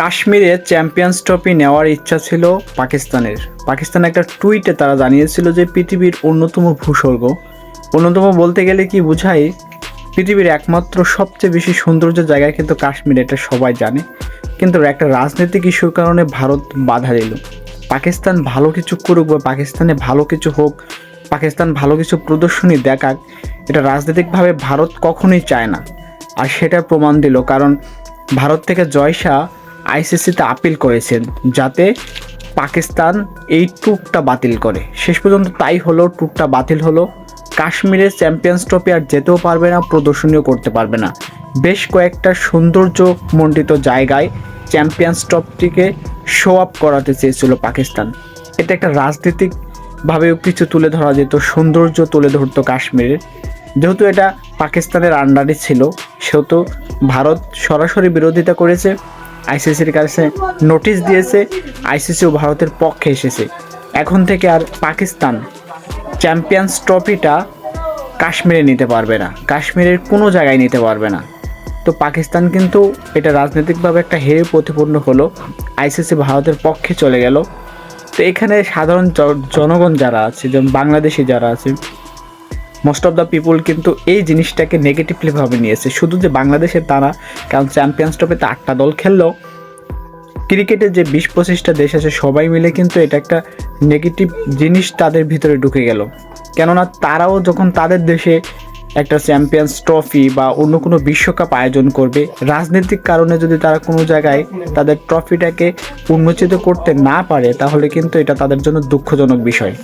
কাশ্মীরে champions trophy নেওয়ার ইচ্ছা ছিল পাকিস্তানের। পাকিস্তান একটা টুইটে তারা জানিয়েছিল যে পৃথিবীর অন্যতম ভূস্বর্গ। অন্যতম বলতে গেলে কি বোঝায়, পৃথিবীর একমাত্র সবচেয়ে বেশি সৌন্দর্য জায়গায় কিন্তু কাশ্মীর, এটা সবাই জানে। কিন্তু একটা রাজনৈতিক ইস্যুর কারণে ভারত বাধা দিল। পাকিস্তান ভালো কিছু করুক বা পাকিস্তানে ভালো কিছু হোক, পাকিস্তান ভালো কিছু প্রদর্শনী দেখাক, এটা রাজনৈতিকভাবে ভারত কখনোই চায় না। আর সেটা প্রমাণ দিল, কারণ ভারত থেকে জয় শাহ আইসিসিতে আপিল করেছেন যাতে পাকিস্তান এই ট্যুরটা বাতিল করে। শেষ পর্যন্ত তাই হলো ট্যুরটা বাতিল হলো। কাশ্মীরের চ্যাম্পিয়ন্স ট্রফি আর যেতেও পারবে না, প্রদর্শনীও করতে পারবে না। বেশ কয়েকটা সৌন্দর্য মণ্ডিত জায়গায় চ্যাম্পিয়ন্স ট্রফিকে শো আপ করাতে চেয়েছিল পাকিস্তান। এটা একটা রাজনৈতিকভাবেও কিছু তুলে ধরা যেত, সৌন্দর্য তুলে ধরতো কাশ্মীরের। যেহেতু এটা পাকিস্তানের আন্ডারে ছিল, সেহেতু ভারত সরাসরি বিরোধিতা করেছে। আইসিসির কাছে নোটিশ দিয়েছে, আইসিসিও ভারতের পক্ষে এসেছে। এখন থেকে আর পাকিস্তান চ্যাম্পিয়ন্স ট্রফিটা কাশ্মীরে নিতে পারবে না। কাশ্মীরের কোনো জায়গায় নিতে পারবে না। তো পাকিস্তান কিন্তু এটা রাজনৈতিকভাবে একটা হেয় প্রতিপূর্ণ হলো। আইসিসি ভারতের পক্ষে চলে গেল। তো এখানে সাধারণ জনগণ যারা আছে, যেমন বাংলাদেশি যারা আছে মোস্ট অফ দ্য পিপুল কিন্তু এই জিনিসটাকে নেগেটিভলিভাবে নিয়েছে। শুধু যে বাংলাদেশের তারা, কারণ চ্যাম্পিয়ন্স ট্রফিতে আটটা দল খেললেও ক্রিকেটে যে বিশ পঁচিশটা দেশ আছে, সবাই মিলে কিন্তু এটা একটা নেগেটিভ জিনিস তাদের ভিতরে ঢুকে গেল। কেননা তারাও যখন তাদের দেশে একটা চ্যাম্পিয়ন্স ট্রফি বা অন্য কোনো বিশ্বকাপ আয়োজন করবে, রাজনৈতিক কারণে যদি তারা কোনো জায়গায় তাদের ট্রফিটাকে উন্মোচিত করতে না পারে, তাহলে কিন্তু এটা তাদের জন্য দুঃখজনক বিষয়।